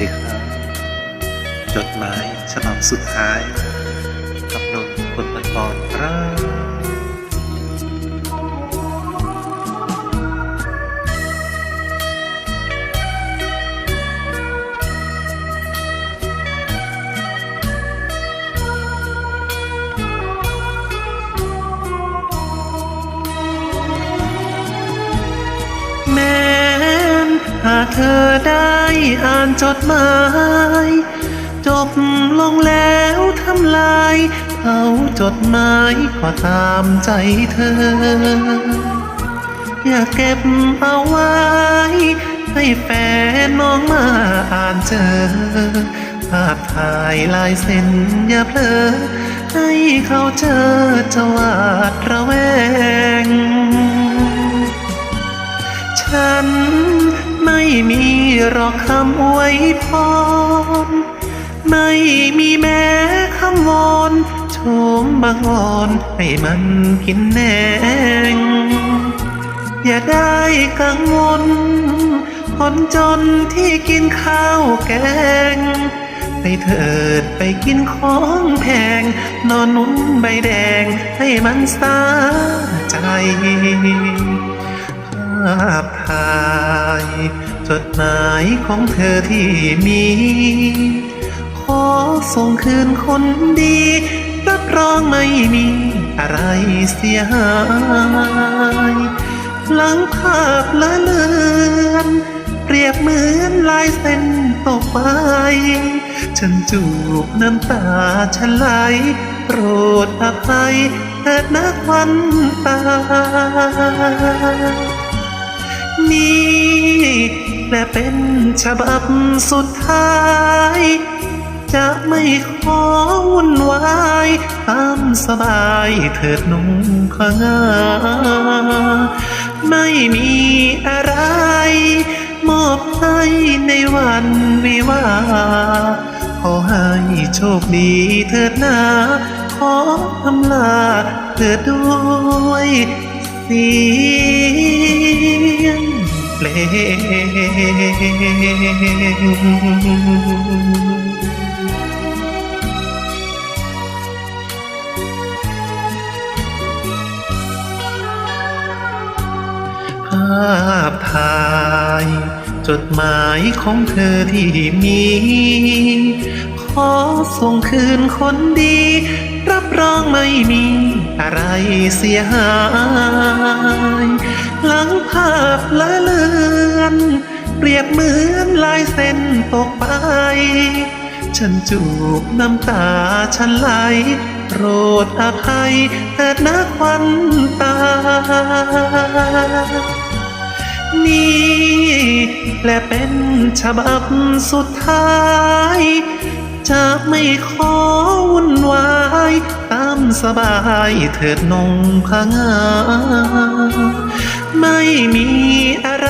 ดึก จดหมายฉบับสุดท้าย หากเธอได้อ่านจดหมาย จบลงแล้วทำลาย เอาจดหมายก็ตามใจเธอ อย่าเก็บเอาไว้ ให้แฟนมองมาอ่านเจอ ภาพถ่ายลายเส้นอย่าเพลอให้เขาเจอจะวาดระแวง ม่มีหรอกคำอวยพร ไม่มีแม้คำวอนโชมบางอ่อนให้มันกินแนงอย่าได้กังวลคนจนที่กินข้าวแกง ไปเถิดไปกินของแพง นอนนุ่นใบแดงให้มันสาใจภาพถ่าย จดหมายของเธอที่มี ขอส่งคืนคนดี รับรองไม่มีอะไรเสียหายหลังภาพละเลือน เปรียบเหมือนลายเส้นตกไป ฉันจูบน้ำตาฉันไหลโปรดอภัยเถิดนักวันตานี่ และเป็นฉบับสุดท้าย จะไม่ขอวุ่นวายตามสบายเถิดนุ่งขงาไม่มีอะไร มอบให้ในวันวิวา ขอให้โชคดีเถิดนาขออำลาเถิดด้วยสี เพลงภาพถ่าย จดหมายของเธอที่มี ขอส่งคืนคนดี รับรองไม่มีอะไรเสียหาย หลังภาพละเล เปรียบเหมือนลายเส้นตกไป ฉันจูบน้ำตาฉันไหลโปรดอภัยเถิดนะควันตา นี่และเป็นฉบับสุดท้าย จะไม่ขอวุ่นวาย ตามสบายเถิดนงพงา ไม่มีอะไร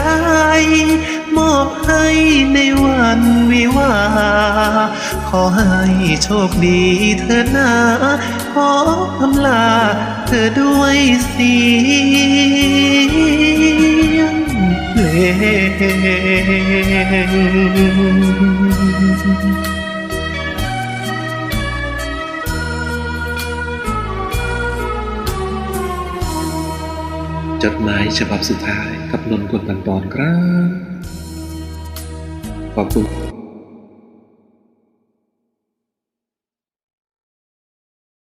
ขอให้โชคดีเถิดนาขออำลาเธอด้วยเสียงเพลงจดหมายฉบับสุดท้ายกับนนท์คนปันปอนครับ ขอบคุณ